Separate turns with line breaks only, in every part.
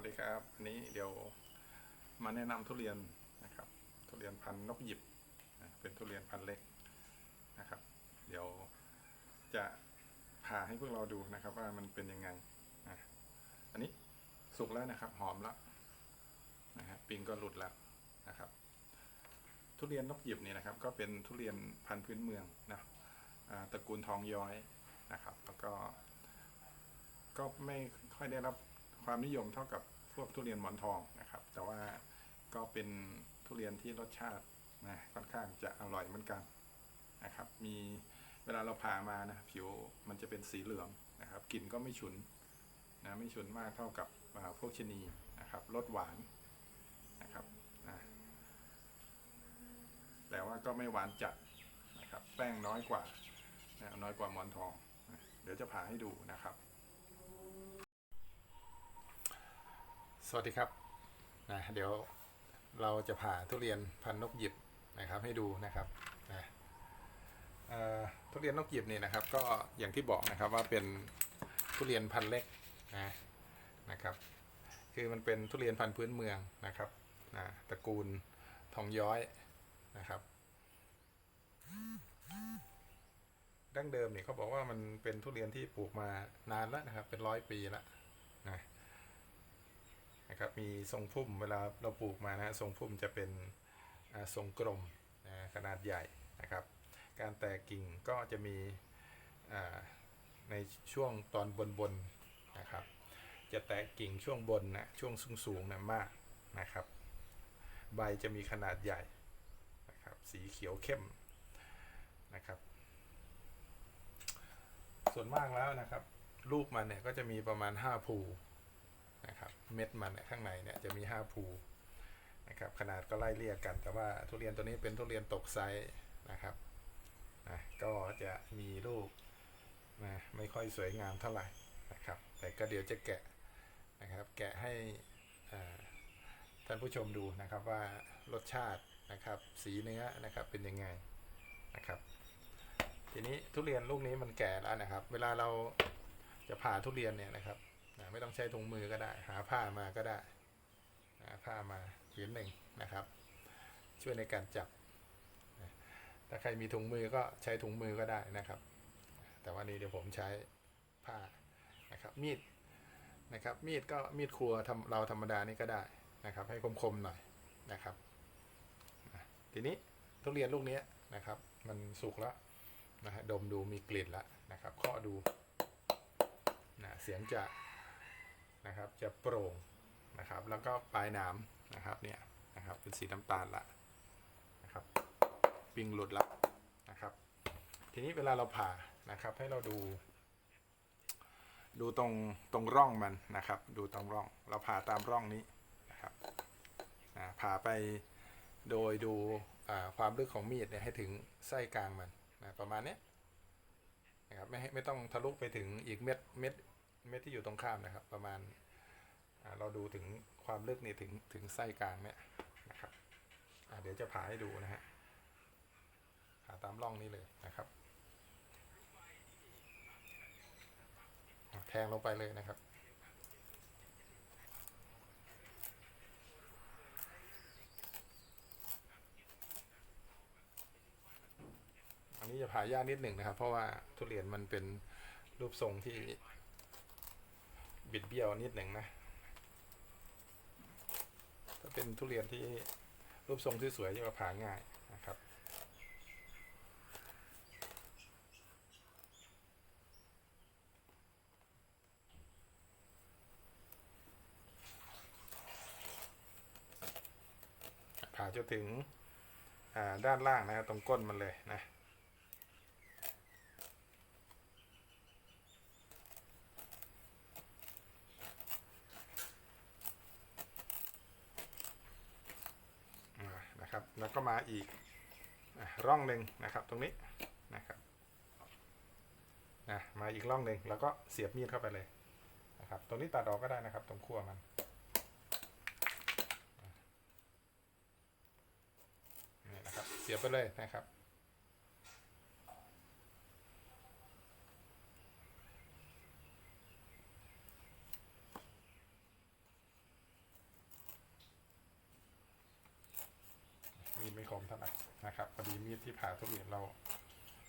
วัสดีครับอันนี้เดี๋ยวมาแนะนำทุเรียนนะครับ ทุเรียนพันนกหยิบนะเป็นทุเรียนพันเล็กนะครับ เดี๋ยวจะผ่าให้พวกเราดูนะครับ ว่ามันเป็นยังไงนะอันนี้สุกแล้วนะครับ หอมแล้วนะฮะปิงก็หลุดแล้วนะครับ ทุเรียนนกหยิบนี่นะครับ ก็เป็นทุเรียนพันธุ์พื้นเมืองนะอ่าตระกูลทองย้อยนะครับ แล้วก็ก็ไม่ค่อยได้รับ ความนิยมเท่ากับพวกทุเรียนหมอนทองนะครับ แต่ว่าก็เป็นทุเรียนที่รสชาตินะค่อนข้างจะอร่อยเหมือนกันนะครับ มีเวลาเราผ่ามานะผิวมันจะเป็นสีเหลืองนะครับกลิ่นก็ไม่ฉุนนะไม่ฉุนมากเท่ากับพวกชนีนะครับรสหวานนะครับนะแต่ว่าก็ไม่หวานจัดนะครับ แป้งน้อยกว่านะน้อยกว่าหมอนทองนะเดี๋ยวจะผ่าให้ดูนะครับ สวัสดีครับนะเดี๋ยวเราจะผ่าทุเรียนพันนกหยิบนะครับให้ดูนะครับนะทุเรียนนกหยิบนี่นะครับ ก็อย่างที่บอกนะครับว่าเป็นทุเรียนพันเล็กนะนะครับ คือมันเป็นทุเรียนพันพื้นเมืองนะครับนะตระกูลทองย้อยนะครับดั้งเดิมเนี่ยเขาบอกว่ามันเป็นทุเรียนที่ปลูกมานานแล้วนะครับ เป็นร้อยปีแล้วนะ นะครับมีทรงพุ่มเวลาเราปลูกมานะฮะทรงพุ่มจะเป็นทรงกลมนะขนาดใหญ่นะครับ การแตกกิ่งก็จะมีในช่วงตอนบนบนๆนะครับ จะแตกกิ่งช่วงบนนะช่วงสูงสูงนะมากนะครับ ใบจะมีขนาดใหญ่นะครับสีเขียวเข้มนะครับ ส่วนมากแล้วนะครับ ลูกมันเนี่ยก็จะมีประมาณ 5 ภู เม็ดมันเนี่ยข้างในเนี่ยจะมี 5 ภูนะครับขนาดก็ไล่เลี่ยกกัน แต่ว่าทุเรียนตัวนี้เป็นทุเรียนตกไซส์นะครับนะก็จะมีลูกนะไม่ค่อยสวยงามเท่าไหร่นะครับ แต่ก็เดี๋ยวจะแกะนะครับ แกะให้ท่านผู้ชมดูนะครับว่ารสชาตินะครับสีเนื้อนะครับเป็นยังไงนะครับทีนี้ทุเรียนลูกนี้มันแก่แล้วนะครับ เวลาเราจะผ่าทุเรียนเนี่ยนะครับ นะไม่ต้องใช้ถุงมือก็ได้ หาผ้ามาก็ได้หาผ้ามาผืนหนึ่งนะครับ ช่วยในการจับนะถ้าใครมีถุงมือก็ใช้ถุงมือก็ได้นะครับ แต่ว่านี้เดี๋ยวผมใช้ผ้านะครับ มีดนะครับ มีดก็มีดครัวทำเราธรรมดานี่ก็ได้นะครับ ให้คมๆหน่อยนะครับ ทีนี้ทุเรียนลูกนี้นะครับ มันสุกแล้วนะฮะดมดูมีกลิ่นแล้วนะครับเคาะดูนะเสียงจะ นะครับ จะโปร่งนะครับ แล้วก็ปลายนามนะครับเนี่ยนะครับเป็นสีน้ำตาลละนะครับปิงหลุดละนะครับ ทีนี้เวลาเราผ่านะครับ ให้เราดู ดูตรงตรงร่องมันนะครับ ดูตรงร่อง เราผ่าตามร่องนี้นะครับผ่าไปโดยดูความลึกของมีดเนี่ยให้ถึงไส้กลางมันนะประมาณนี้นะครับไม่ไม่ต้องทะลุไปถึงอีกเม็ดเม็ด เม็ดที่อยู่ตรงข้ามนะครับ ประมาณเราดูถึงความลึกนี่ถึงถึงไส้กลางเนี่ยนะครับเดี๋ยวจะผ่าให้ดูนะฮะผ่าตามร่องนี้เลยนะครับแทงลงไปเลยนะครับ อันนี้จะผ่ายากนิดหนึ่งนะครับ เพราะว่าทุเรียนมันเป็นรูปทรงที่ บิดเบี้ยวนิดหนึ่งนะ ถ้าเป็นทุเรียนที่รูปทรงที่สวยจะมาผ่าง่ายนะครับผ่าจนถึงด้านล่างนะครับตรงก้นมันเลยนะ อ่านะครับ แล้วก็มา อีกร่องหนึ่งนะครับตรงนี้นะครับนะมาอีกร่องหนึ่งแล้วก็เสียบมีดเข้าไปเลยนะครับตรงนี้ตัดออกก็ได้นะครับ ตรงขั้วมันนี่นะครับเสียบไปเลยนะครับ เท่าไหร่นะครับพอดีมีดที่ผ่าทุเรียนเรา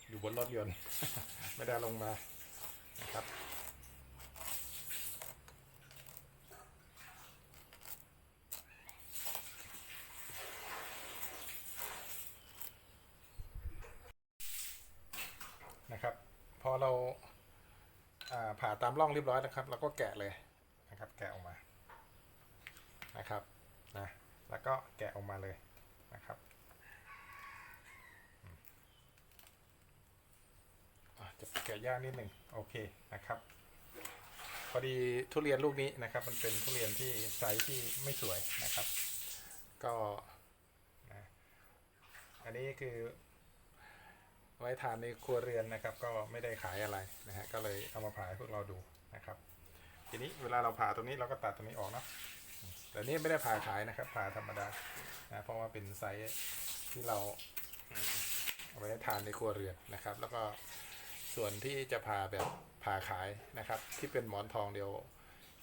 อยู่บนรถยนต์ ไม่ได้ลงมานะครับนะครับ พอเราอ่าผ่าตามร่องเรียบร้อยนะครับเราก็แกะเลยนะครับ แกะออกมานะครับนะแล้วก็แกะออกมาเลยนะครับอืมอะ จะแกะยากนิดหนึ่งโอเคนะครับ พอดีทุเรียนลูกนี้นะครับ มันเป็นทุเรียนที่ไซส์ที่ไม่สวยนะครับ ก็นะอันนี้คือ ไว้ทานในครัวเรือนนะครับ ก็ไม่ได้ขายอะไรนะฮะก็เลยเอามาผ่าให้พวกเราดูนะครับ ทีนี้เวลาเราผ่าตรงนี้เราก็ตัดตรงนี้ออกเนาะแต่นี่ไม่ได้ผ่าขายนะครับ ผ่าธรรมดานะเพราะว่าเป็นไซส์ที่เราเอาไว้ทานในครัวเรือนนะครับ แล้วก็ ส่วนที่จะผ่าแบบผ่าขายนะครับ ที่เป็นหมอนทองเดียว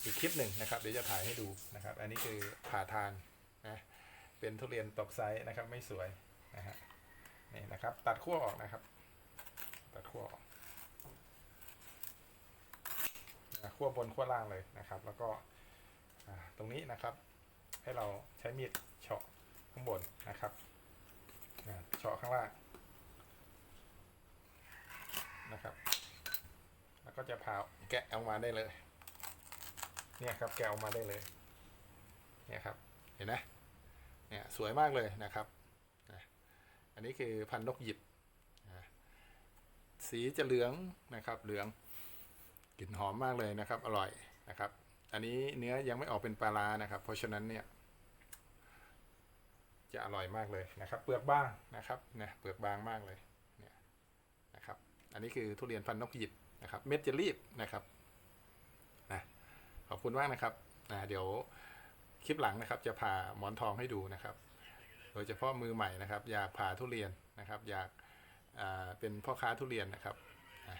อีกคลิปหนึ่งนะครับเดี๋ยวจะถ่ายให้ดูนะครับ อันนี้คือผ่าทานนะเป็นทุเรียนตกไซส์นะครับไม่สวยนะฮะนี่นะครับ ตัดขั้วออกนะครับ ตัดขั้วออกนะขั้วบนขั้วล่างเลยนะครับ แล้วก็ตรงนี้นะครับ ให้เราใช้มีดเฉาะข้างบนนะครับเฉาะข้างล่าง นะครับ แล้วก็จะผ่าแกะออกมาได้เลย เนี่ยครับแกะออกมาได้เลย เนี่ยครับ เห็นไหมเนี่ยสวยมากเลยนะครับอันนี้คือพันธุ์นกหยิบ สีจะเหลืองนะครับเหลืองกลิ่นหอมมากเลยนะครับ อร่อยนะครับ อันนี้เนื้อยังไม่ออกเป็นปลาร้านะครับ เพราะฉะนั้นเนี่ย จะอร่อยมากเลยนะครับ เปลือกบางนะครับนะเปลือกบางมากเลย อันนี้คือทุเรียนพันธุ์นกหยิบนะครับ เม็ดจะรีบนะครับนะขอบคุณมากนะครับนะเดี๋ยวคลิปหลังนะครับ จะพาหมอนทองให้ดูนะครับ โดยเฉพาะมือใหม่นะครับ อยากผ่าทุเรียนนะครับ อยากอ่าเป็นพ่อค้าทุเรียนนะครับอะ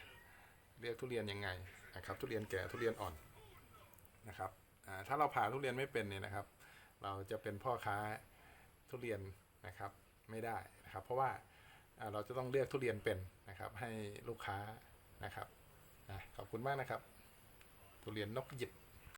เรียกทุเรียนยังไงนะครับ ทุเรียนแก่ทุเรียนอ่อนนะครับอ่าถ้าเราผ่าทุเรียนไม่เป็นเนี่ยนะครับ เราจะเป็นพ่อค้าทุเรียนนะครับไม่ได้นะครับ เพราะว่า เราจะต้องเลือกทุเรียนเป็นนะครับ ให้ลูกค้านะครับนะขอบคุณมากนะครับ ทุเรียนนกหยิบ